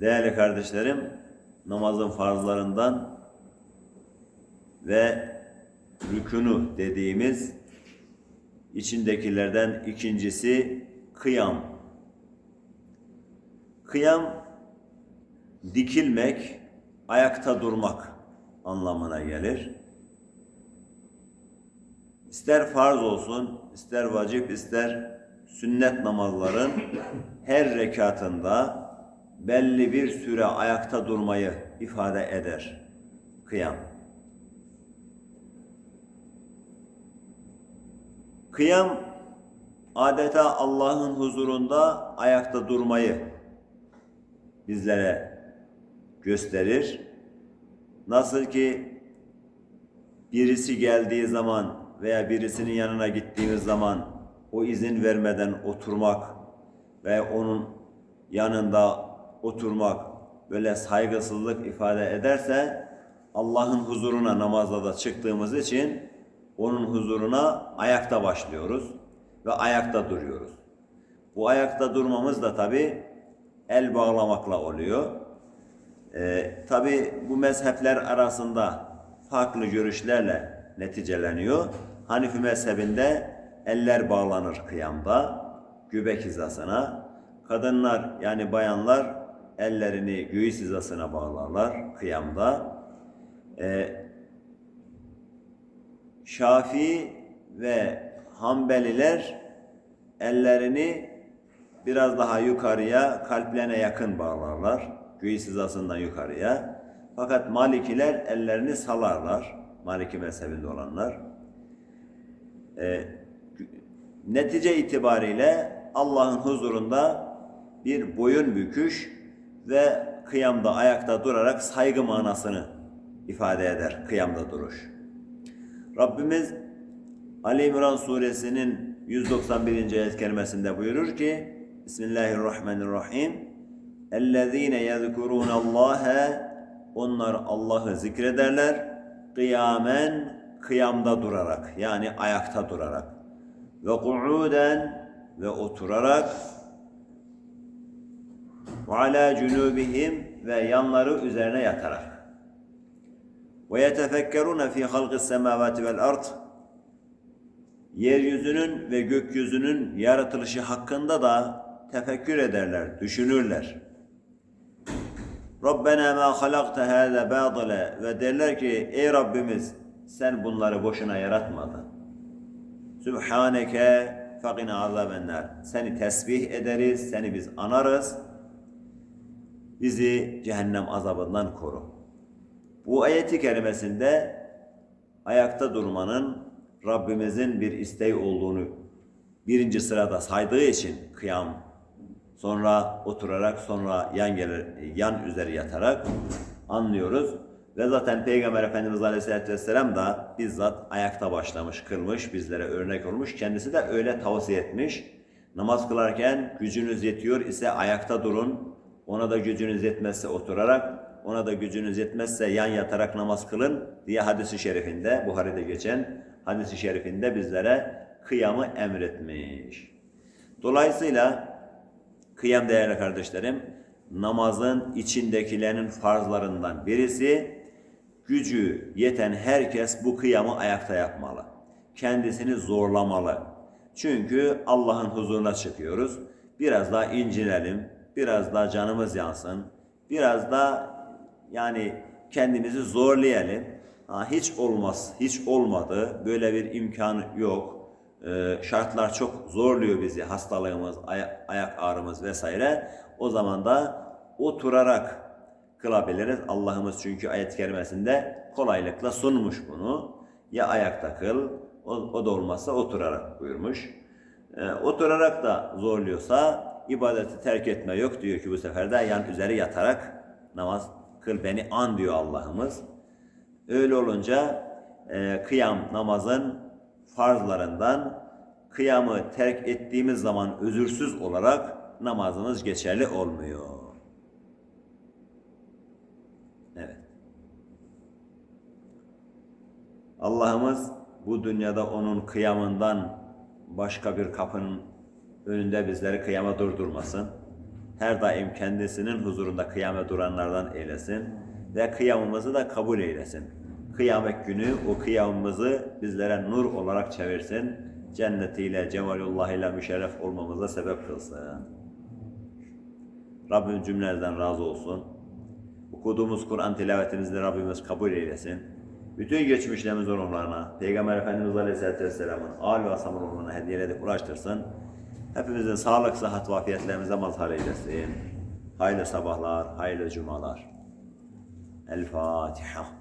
Değerli kardeşlerim, namazın farzlarından ve rükünü dediğimiz içindekilerden ikincisi kıyam. Kıyam dikilmek, ayakta durmak anlamına gelir. İster farz olsun, ister vacip, ister sünnet namazların her rekatında belli bir süre ayakta durmayı ifade eder kıyam. Kıyam adeta Allah'ın huzurunda ayakta durmayı bizlere gösterir. Nasıl ki birisi geldiği zaman veya birisinin yanına gittiğimiz zaman o izin vermeden oturmak ve onun yanında oturmak böyle saygısızlık ifade ederse Allah'ın huzuruna namazda da çıktığımız için onun huzuruna ayakta başlıyoruz ve ayakta duruyoruz. Bu ayakta durmamız da tabi el bağlamakla oluyor. Ee, tabi bu mezhepler arasında farklı görüşlerle neticeleniyor. Hanifi mezhebinde eller bağlanır kıyamda, göbek hizasına. Kadınlar yani bayanlar ellerini göğüs hizasına bağlarlar kıyamda. Ee, Şafii ve Hanbeliler ellerini biraz daha yukarıya, kalplerine yakın bağlarlar. Göğüs hizasından yukarıya. Fakat Malikiler ellerini salarlar. Maliki mezhebinde olanlar. Ee, netice itibariyle Allah'ın huzurunda bir boyun büküş ve kıyamda ayakta durarak saygı manasını ifade eder kıyamda duruş. Rabbimiz Ali İmran suresinin 191. ayet kerimesinde buyurur ki Bismillahirrahmanirrahim اَلَّذ۪ينَ يَذْكُرُونَ اللّٰهَ Onlar Allah'ı zikrederler kıyamen kıyamda durarak yani ayakta durarak ve ku'uden ve oturarak ve ala cunubihim ve yanları üzerine yatarak ve yetefekkerune fi halqis semavati vel ard yeryüzünün ve gökyüzünün yaratılışı hakkında da tefekkür ederler, düşünürler. Rabbena ma halakta hâze bâdile ve derler ki ey Rabbimiz sen bunları boşuna yaratmadın. Sübhaneke fakina azabenler. Seni tesbih ederiz, seni biz anarız. Bizi cehennem azabından koru. Bu ayeti kerimesinde ayakta durmanın Rabbimizin bir isteği olduğunu birinci sırada saydığı için kıyam, sonra oturarak, sonra yan gelir, yan üzeri yatarak anlıyoruz. Ve zaten Peygamber Efendimiz Aleyhisselatü Vesselam da bizzat ayakta başlamış, kılmış, bizlere örnek olmuş. Kendisi de öyle tavsiye etmiş. Namaz kılarken gücünüz yetiyor ise ayakta durun. Ona da gücünüz yetmezse oturarak, ona da gücünüz yetmezse yan yatarak namaz kılın diye hadisi şerifinde, Buhari'de geçen hadisi şerifinde bizlere kıyamı emretmiş. Dolayısıyla kıyam değerli kardeşlerim, namazın içindekilerin farzlarından birisi, gücü yeten herkes bu kıyamı ayakta yapmalı. Kendisini zorlamalı. Çünkü Allah'ın huzuruna çıkıyoruz. Biraz daha incinelim, biraz daha canımız yansın, biraz da yani kendimizi zorlayalım. Ha, hiç olmaz, hiç olmadı. Böyle bir imkan yok. Ee, şartlar çok zorluyor bizi. Hastalığımız, aya- ayak ağrımız vesaire. O zaman da oturarak kılabiliriz. Allah'ımız çünkü ayet-i kerimesinde kolaylıkla sunmuş bunu. Ya ayakta kıl, o, o da olmazsa oturarak buyurmuş. Ee, oturarak da zorluyorsa ibadeti terk etme yok diyor ki bu sefer de yan üzeri yatarak namaz kıl beni an diyor Allah'ımız. Öyle olunca e, kıyam namazın farzlarından kıyamı terk ettiğimiz zaman özürsüz olarak namazımız geçerli olmuyor. Evet. Allah'ımız bu dünyada onun kıyamından başka bir kapının önünde bizleri kıyama durdurmasın. her daim kendisinin huzurunda kıyame duranlardan eylesin ve kıyamımızı da kabul eylesin. Kıyamet günü o kıyamımızı bizlere nur olarak çevirsin. Cennetiyle, cemalullah ile müşerref olmamıza sebep kılsın. Rabbim cümlenizden razı olsun. Okuduğumuz Kur'an tilavetimizi Rabbimiz kabul eylesin. Bütün geçmişlerimiz onlarına, Peygamber Efendimiz Aleyhisselatü Vesselam'ın âl ve ashabın onlarına hediyeleri ulaştırsın. Hepimizin sağlık, sıhhat ve afiyetlerimize mazhar eylesin. Hayırlı sabahlar, hayırlı cumalar. El Fatiha.